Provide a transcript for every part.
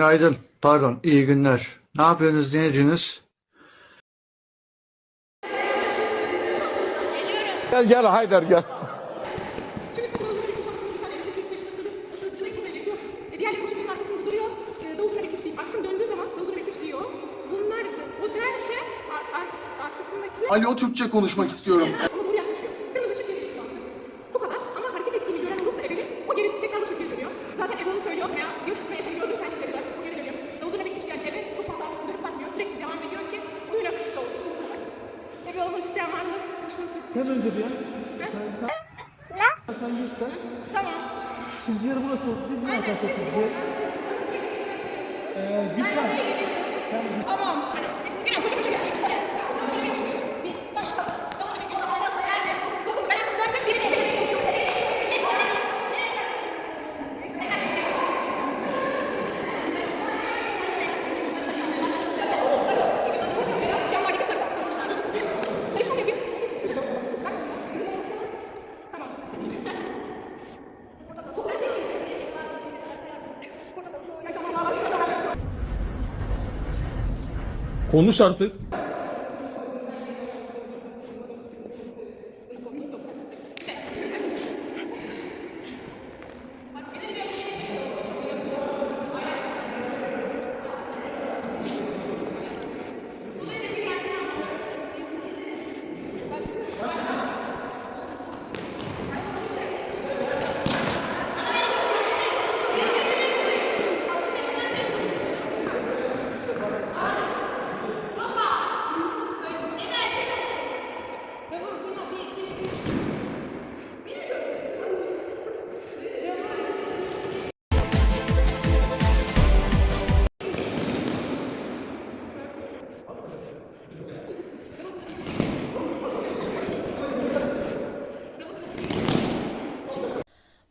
Günaydın, pardon, iyi günler. Ne yapıyorsunuz, ne ediyorsunuz? Gel gel Haydar gel. Şimdi sen Davuz'un bir kucağında Sen önce bir ya. Sen, sen göster. Tamam. Çizgileri burası. Biz mi arkadaşlar çizgi? Ee, git lan. Tamam. Yine koşu koşu gel. Bir, tamam, tamam. Tamam, bir koşu. Nasıl geldi? Dokun, ben yaptım, döndüm, biri beni. Yanlardaki sarı. Sarı şunu yapayım. Tamam. Konuş artık.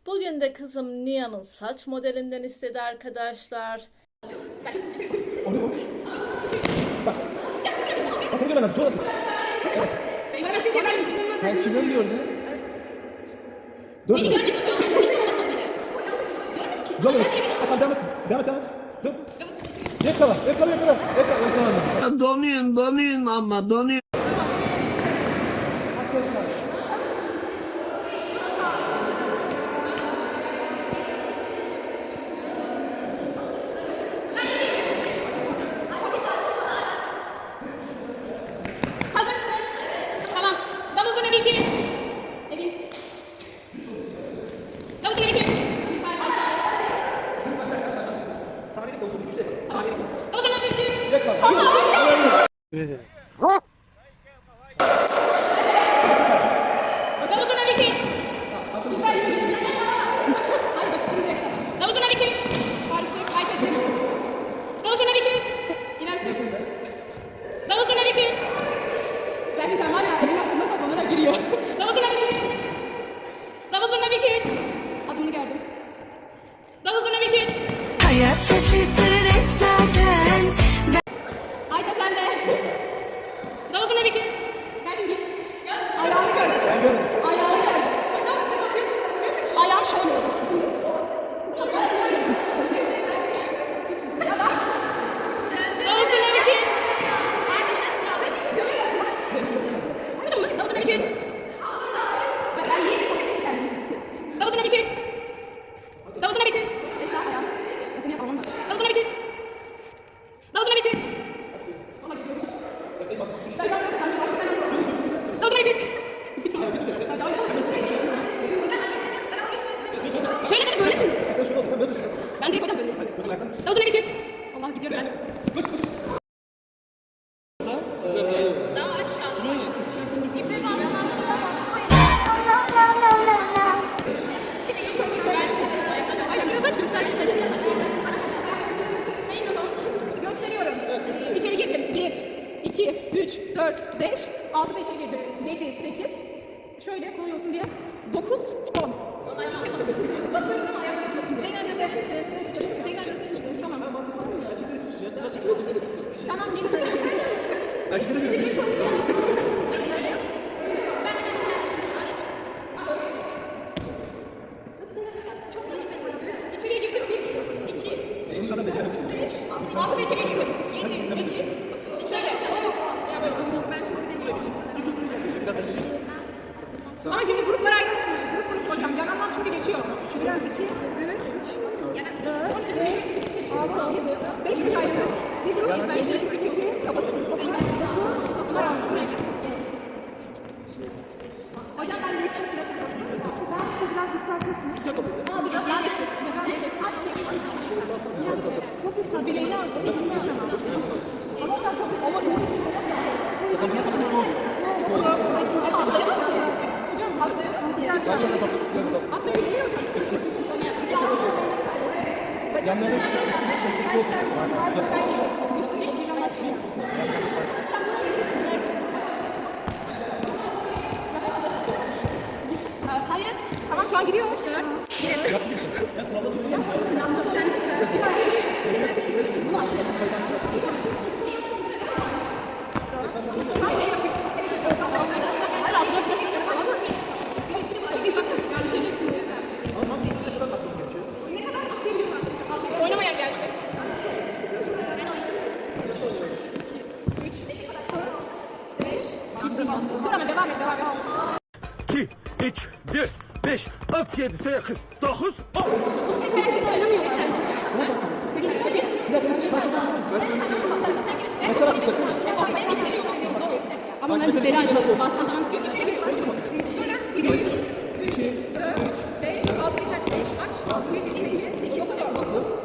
Bugün de kızım Nia'nın saç modelinden istedi arkadaşlar. Asıl göremez. Çok atın. Sen kimleri gördün? Dur. Beni gördü. Dur. Dur. Devam et. Devam et. Devam et. Dur. Yakala. Yakala. Yakala. Yakala. Yakala. Donuyun donuyun ama donuyun. 是。Şöyle kolay olsun diye. 9, 10. Normalde iki basıyorsun. Basıyorsun ama ayakları tutmasın diye. Tekrar gösterir misin? Tekrar gösterir misin? Tamam. Tamam, gelin. İçeriye girdim. 1, 2, 3, 4, 5. 6 ve 2 ve 7. 7, 8. Şöyle, şöyle yok. Ya böyle. Ben şunu Biraz açayım. Ama şimdi gruplara ayrılmış. Grup grup hocam. Yananlar çünkü geçiyor. Biraz 2, 3, 4, 5, 6, 7, 5 3 ayrılıyor. Bir grup ilk bence 2, 2, kapatın. Hocam ben de işte Tamam işte biraz. Abi biraz daha geçti. Biraz daha geçti. Çok yükseltti. Bileğini aldı. Ama çok Ama çok Hocam atlayabiliyor Atlayabiliyor Yanlarına Hayır. Tamam şu an gidiyor. Gidelim. Yaptı kimse. Ya kuralları tutuyorsun. Ama maksimum süre kadar atmamız gerekiyor. Oynamayan gelsin. Dur ama devam et devam et. 2, 3, 4, 5, 6, 7, 8, 9, 10. Mesela tutacak değil mi? Ama onların güzeli açılıyor. Bastığın zaman tutuyor. İçeri giriyor. Sonra gidiyor. 2, 3, 4, 5, 6 geçersin. Aç. 6, 7, 8, 9,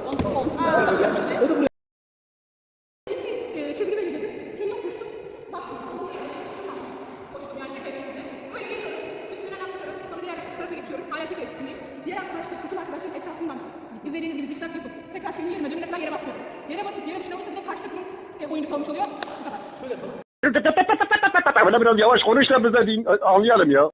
10. 10. O da buraya. e, çizgi belirledim. Kendim koştum. Baktım. Koştum yani tepe üstünde. Böyle geliyorum. Üstünden atlıyorum. Sonra diğer tepe üstündeyim. Diğer arkadaşlar, kızım arkadaşlarım etrafımdan. İzlediğiniz gibi zikzak yapıp tekrar kendi yerime dönene yere basmıyorum. Yere basıp yere düşüne basınca karşı takımın e, oyuncusu olmuş oluyor. Bu kadar. Şöyle yapalım. Böyle biraz yavaş konuş da biz de anlayalım ya.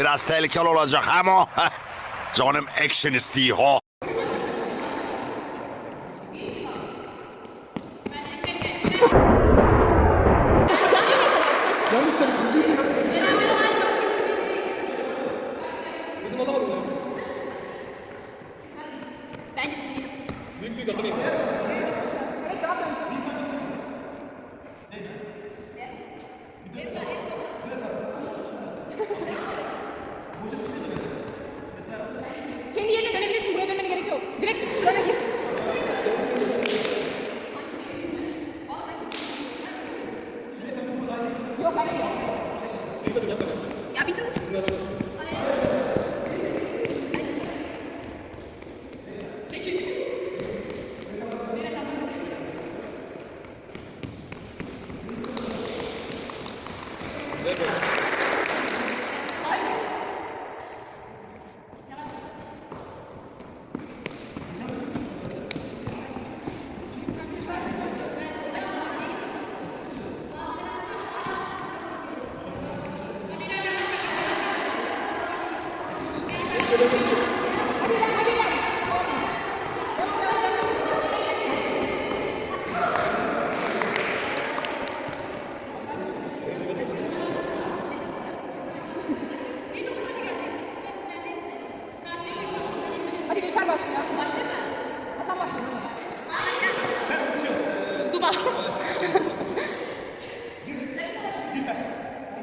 Biraz tehlikeli olacak ama canım action istiyor. ha. Yanlış.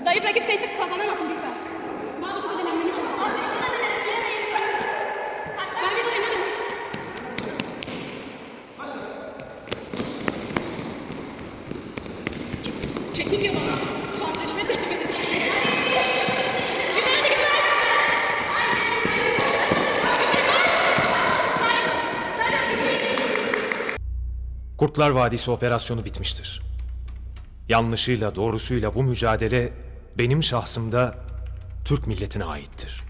Zayıf rakip seçtik kazanamazsın Gülfer. Bana dokuz ödenem benim. Ben bir oynarım. Çekil diyor bana. Sözleşme teklif edin. Gülfer hadi Gülfer. Kurtlar Vadisi operasyonu bitmiştir. Yanlışıyla doğrusuyla bu mücadele benim şahsımda Türk milletine aittir.